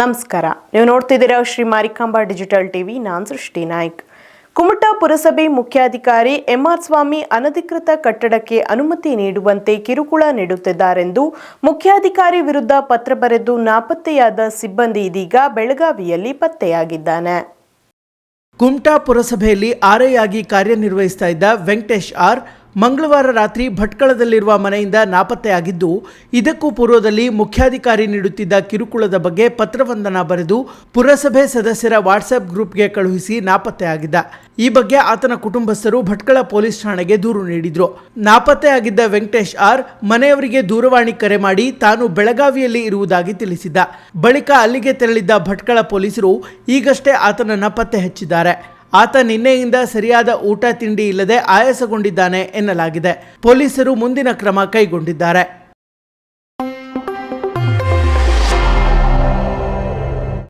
ನಮಸ್ಕಾರ. ನೀವು ನೋಡ್ತಿದ್ದೀರಾ ಶ್ರೀ ಮಾರಿಕಾಂಬಾ ಡಿಜಿಟಲ್ ಟಿವಿ. ನಾನ್ ಸೃಷ್ಟಿ ನಾಯ್ಕ್. ಕುಮಟಾ ಪುರಸಭೆ ಮುಖ್ಯಾಧಿಕಾರಿ ಎಂಆರ್ ಸ್ವಾಮಿ ಅನಧಿಕೃತ ಕಟ್ಟಡಕ್ಕೆ ಅನುಮತಿ ನೀಡುವಂತೆ ಕಿರುಕುಳ ನೀಡುತ್ತಿದ್ದಾರೆಂದು ಮುಖ್ಯಾಧಿಕಾರಿ ವಿರುದ್ಧ ಪತ್ರ ಬರೆದು ನಾಪತ್ತೆಯಾದ ಸಿಬ್ಬಂದಿ ಇದೀಗ ಬೆಳಗಾವಿಯಲ್ಲಿ ಪತ್ತೆಯಾಗಿದ್ದಾನೆ. ಕುಮಟಾ ಪುರಸಭೆಯಲ್ಲಿ ಆರೆಯಾಗಿ ಕಾರ್ಯನಿರ್ವಹಿಸುತ್ತಿದ್ದ ವೆಂಕಟೇಶ್ ಆರ್. ಮಂಗಳವಾರ ರಾತ್ರಿ ಭಟ್ಕಳದಲ್ಲಿರುವ ಮನೆಯಿಂದ ನಾಪತ್ತೆಯಾಗಿದ್ದು ಇದಕ್ಕೂ ಪೂರ್ವದಲ್ಲಿ ಮುಖ್ಯಾಧಿಕಾರಿ ನೀಡುತ್ತಿದ್ದ ಕಿರುಕುಳದ ಬಗ್ಗೆ ಪತ್ರವೊಂದನ್ನು ಬರೆದು ಪುರಸಭೆ ಸದಸ್ಯರ ವಾಟ್ಸಪ್ ಗ್ರೂಪ್ಗೆ ಕಳುಹಿಸಿ ನಾಪತ್ತೆಯಾಗಿದ್ದ ಈ ಬಗ್ಗೆ ಆತನ ಕುಟುಂಬಸ್ಥರು ಭಟ್ಕಳ ಪೊಲೀಸ್ ಠಾಣೆಗೆ ದೂರು ನೀಡಿದ್ರು. ನಾಪತ್ತೆಯಾಗಿದ್ದ ವೆಂಕಟೇಶ್ ಆರ್ ಮನೆಯವರಿಗೆ ದೂರವಾಣಿ ಕರೆ ಮಾಡಿ ತಾನು ಬೆಳಗಾವಿಯಲ್ಲಿ ಇರುವುದಾಗಿ ತಿಳಿಸಿದ್ದ. ಬಳಿಕ ಅಲ್ಲಿಗೆ ತೆರಳಿದ್ದ ಭಟ್ಕಳ ಪೊಲೀಸರು ಈಗಷ್ಟೇ ಆತನನ್ನ ಪತ್ತೆ ಹಚ್ಚಿದ್ದಾರೆ. ಆತ ನಿನ್ನೆಯಿಂದ ಸರಿಯಾದ ಊಟ ತಿಂಡಿ ಇಲ್ಲದೆ ಆಯಾಸಗೊಂಡಿದ್ದಾನೆ ಎನ್ನಲಾಗಿದೆ. ಪೊಲೀಸರು ಮುಂದಿನ ಕ್ರಮ ಕೈಗೊಂಡಿದ್ದಾರೆ.